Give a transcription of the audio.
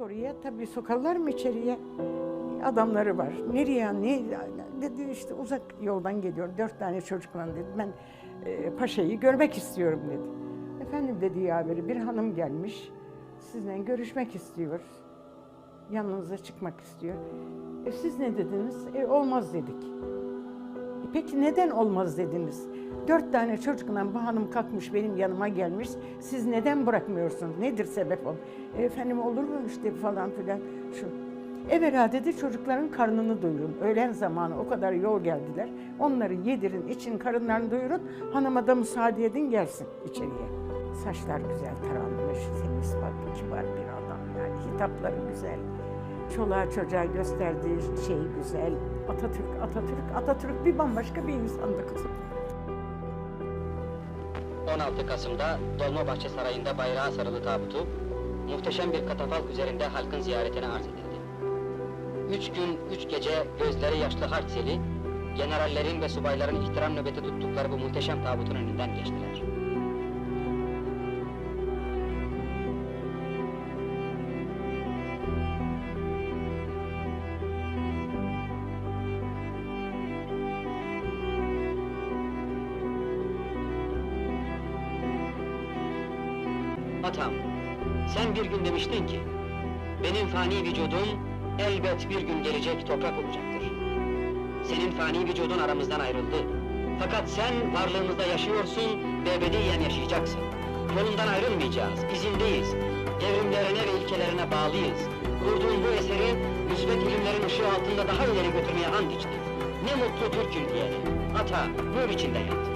Oraya tabii sokarlar mı içeriye? Adamları var. Nereye ne dedi işte uzak yoldan geliyor. Dört tane çocukla dedi. Ben e, paşayı görmek istiyorum dedi. Efendim dedi yaveri bir hanım gelmiş. Sizinle görüşmek istiyor. Yanınıza çıkmak istiyor. E siz ne dediniz? E olmaz dedik. Peki neden olmaz dediniz? Dört tane çocukla bu hanım kalkmış benim yanıma gelmiş. Siz neden bırakmıyorsunuz? Nedir sebep o? E, efendim olur mu işte falan filan şu. Evvela dedi çocukların karnını doyurun. Öğlen zamanı o kadar yol geldiler. Onları yedirin, için karınlarını doyurun. Hanıma da müsaade edin gelsin içeriye. Saçlar güzel taranmış, temiz bak, kibar bir adam yani. Hitapları güzel. Çoluğa çocuğa gösterdiği şey güzel. Atatürk, Atatürk, Atatürk bir bambaşka bir insandı kızım. 16 Kasım'da Dolmabahçe Sarayı'nda bayrağı sarılı tabutu, muhteşem bir katafalk üzerinde halkın ziyaretine arz edildi. Üç gün, üç gece gözleri yaşlı Hartseli, generallerin ve subayların ihtiram nöbeti tuttukları bu muhteşem tabutun önünden geçtiler. Atam, sen bir gün demiştin ki, benim fani vücudum elbet bir gün gelecek toprak olacaktır. Senin fani vücudun aramızdan ayrıldı. Fakat sen varlığımızda yaşıyorsun ve ebediyen yaşayacaksın. Yolundan ayrılmayacağız, izindeyiz. Devrimlerine ve ilkelerine bağlıyız. Kurduğun bu eseri müsbet ilimlerin ışığı altında daha ileri götürmeye and içtik. Ne mutlu Türk'üm diyene. Ata, nur içinde yat.